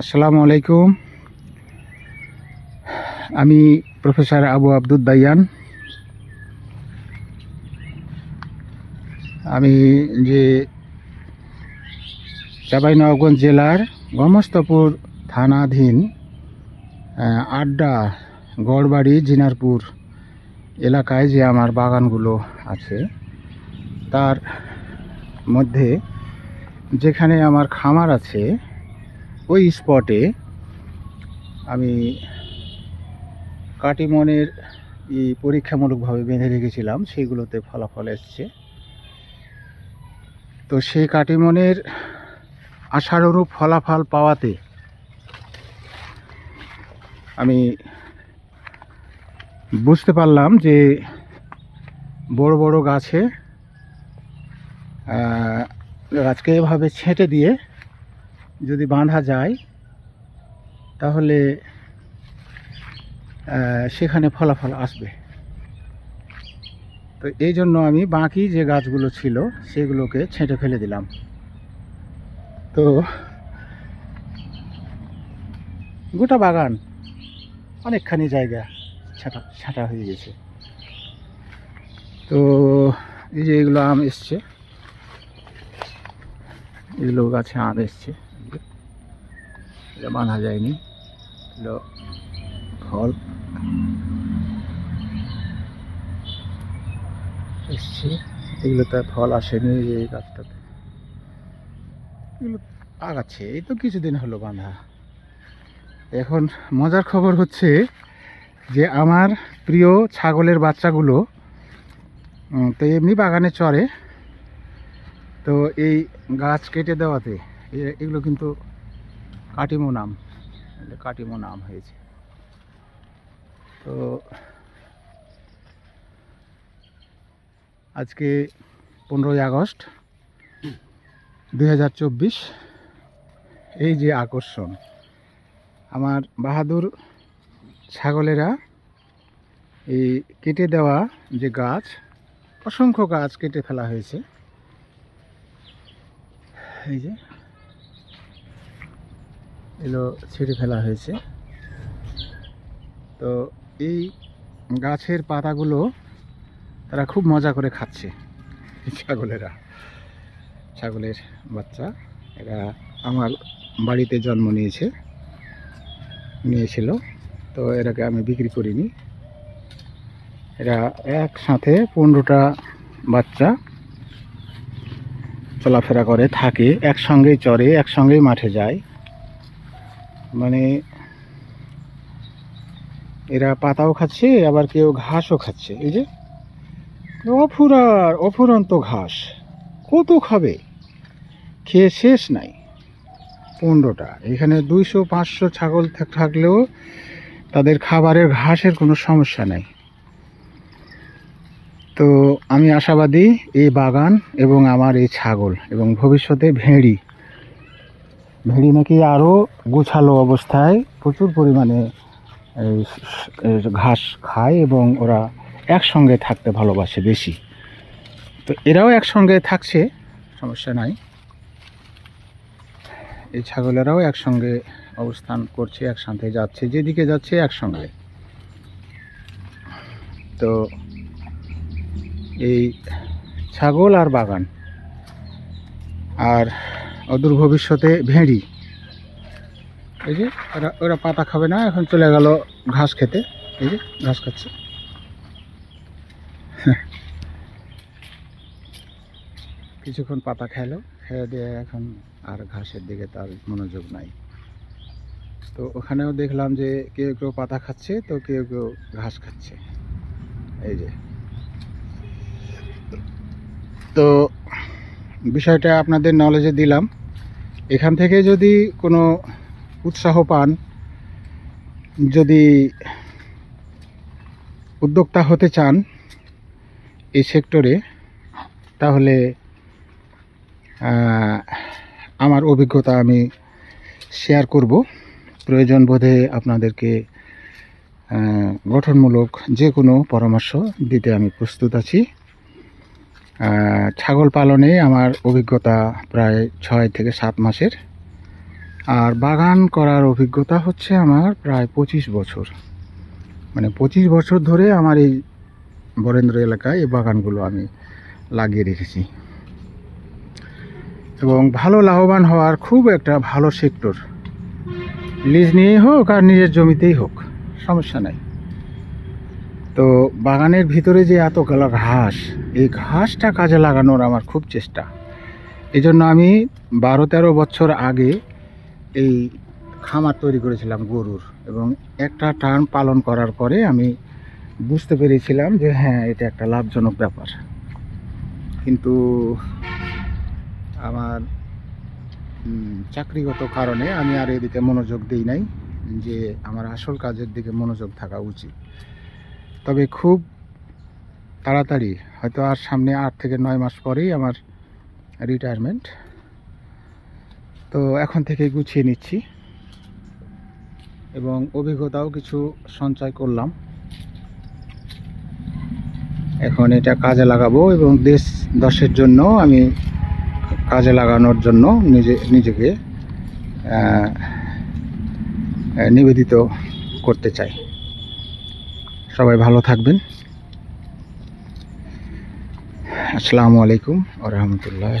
আসসালামু আলাইকুম। আমি প্রফেসর আবু আব্দুল দাইয়ান আমি যে চাঁপাইনবাবগঞ্জ জেলার গমস্তপুর থানাধীন আড্ডা গড়বাড়ি জিনারপুর এলাকায় যে আমার বাগানগুলো আছে, তার মধ্যে যেখানে আমার খামার আছে ওই স্পটে আমি কাটিমনের ই পরীক্ষামূলকভাবে বেঁধে রেখেছিলাম, সেগুলোতে ফলাফল এসছে। তো সেই কাটিমনের আশানুরূপ ফলাফল পাওয়াতে আমি বুঝতে পারলাম যে বড় বড় গাছে গাছকে এভাবে ছেঁটে দিয়ে যদি বাঁধা যায়, তাহলে সেখানে ফলাফল আসবে। তো এই জন্য আমি বাকি যে গাছগুলো ছিল, সেগুলোকে ছেঁটে ফেলে দিলাম। তো, গোটা বাগান অনেকখানি জায়গা ছাটা ছাটা হয়ে গেছে। তো, এই যে এগুলো আম এসছে। এগুলো গাছে আম এসছে। এটা বাঁধা যায়নি। ফল। এসছে। এগুলোতে ফল আসেনি এই যে এই গাছটাতে। এগুলো আগাচ্ছে এই তো কিছুদিন হলো বাঁধা। এখন মজার খবর হচ্ছে যে আমার প্রিয় ছাগলের বাচ্চাগুলো তো এমনি বাগানে চড়ে তো এই গাছ কেটে দেওয়াতে এগুলো কিন্তু কাটিমো নাম। কাটিমো নাম হয়েছে। তো আজকে পনেরোই আগস্ট দু হাজার চব্বিশ, এই যে আকর্ষণ। আমার বাহাদুর ছাগলেরা এই কেটে দেওয়া যে গাছ, অসংখ্য গাছ কেটে ফেলা হয়েছে। এই যে এগুলো ছেড়ে ফেলা হয়েছে। তো এই গাছের পাতাগুলো তারা খুব মজা করে খাচ্ছে ছাগলেরা। ছাগলের বাচ্চা, এরা আমার বাড়িতে জন্ম নিয়েছে, নিয়েছিল। তো এরাকে আমি বিক্রি করিনি। এরা একসাথে পনেরোটা বাচ্চা চলাফেরা করে, থাকে, একসঙ্গেই চড়ে একসঙ্গেই মাঠে যায়। মানে এরা পাতাও খাচ্ছে, আবার কেউ ঘাসও খাচ্ছে। এই যে, অফুরার, অফুরন্ত ঘাস। কত খাবে? খেয়ে শেষ নাই। পনেরোটা। এখানে দুইশো, পাঁচশো ছাগল থাকলেও তাদের খাবারের ঘাসের কোনো সমস্যা নাই। তো আমি আশাবাদী, এই বাগান এবং আমার এই ছাগল এবং ভবিষ্যতে ভেড়ি ভেড়ি নাকি আরও গোছালো অবস্থায় প্রচুর পরিমাণে ঘাস খায় এবং ওরা একসঙ্গে থাকতে ভালোবাসে বেশি। তো এরাও একসঙ্গে থাকছে, সমস্যা নাই। এই ছাগলেরাও একসঙ্গে অবস্থান করছে, একসাথে যাচ্ছে, যেদিকে যাচ্ছে একসঙ্গে। তো এই ছাগল আর বাগান। আর অদূর ভবিষ্যতে ভেড়ি। এই যে, ওরা ওরা পাতা খাবে না, এখন চলে গেল ঘাস খেতে। এই যে, ঘাস খাচ্ছে। কিছুক্ষণ পাতা খেলো, খেয়ে দিয়ে এখন আর ঘাসের দিকে তার মনোযোগ নাই। তো ওখানেও দেখলাম যে কেউ কেউ পাতা খাচ্ছে, তো কেউ কেউ ঘাস খাচ্ছে। এই যে। তো বিষয়টা আপনাদের নলেজে দিলাম। এখান থেকে যদি কোনো উৎসাহ পান, যদি উদ্যোক্তা হতে চান এই সেক্টরে তাহলে আমার অভিজ্ঞতা আমি শেয়ার করব। প্রয়োজন বোধে আপনাদেরকে গঠনমূলক যে কোনো পরামর্শ দিতে আমি প্রস্তুত আছি। ছাগল পালনে আমার অভিজ্ঞতা প্রায় ছয় থেকে সাত মাসের। আর বাগান করার অভিজ্ঞতা হচ্ছে আমার প্রায় পঁচিশ বছর। মানে পঁচিশ বছর ধরে আমার এই বরেন্দ্র এলাকায় এই বাগানগুলো আমি লাগিয়ে রেখেছি। এবং ভালো লাভবান হওয়ার খুব একটা ভালো সেক্টর লিজ নিয়েই হোক আর নিজের জমিতেই হোক, সমস্যা নাই। তো বাগানের ভিতরে যে এত এতগুলো ঘাস এই ঘাসটা কাজে লাগানোর আমার খুব চেষ্টা। এই জন্য আমি বারো তেরো বছর আগে এই খামার তৈরি করেছিলাম গরুর এবং একটা টার্ম পালন করার পরে আমি বুঝতে পেরেছিলাম যে হ্যাঁ এটা একটা লাভজনক ব্যাপার। কিন্তু আমার চাকরিগত কারণে আমি আর এদিকে মনোযোগ দিই নাই যে আমার আসল কাজের দিকে মনোযোগ থাকা উচিত। তবে খুব তাড়াতাড়ি, হয়তো আর সামনে আট থেকে নয় মাস পরেই আমার রিটায়ারমেন্ট তো এখন থেকে গুছিয়ে নিচ্ছি এবং অভিজ্ঞতাও কিছু সঞ্চয় করলাম। এখন এটা কাজে লাগাবো এবং দেশ দশের জন্য আমি কাজে লাগানোর জন্য নিজে, নিজেকে নিবেদিত করতে চাই। সবাই ভালো থাকবেন। আসসালামু আলাইকুম আ রহমতুল্লাহ।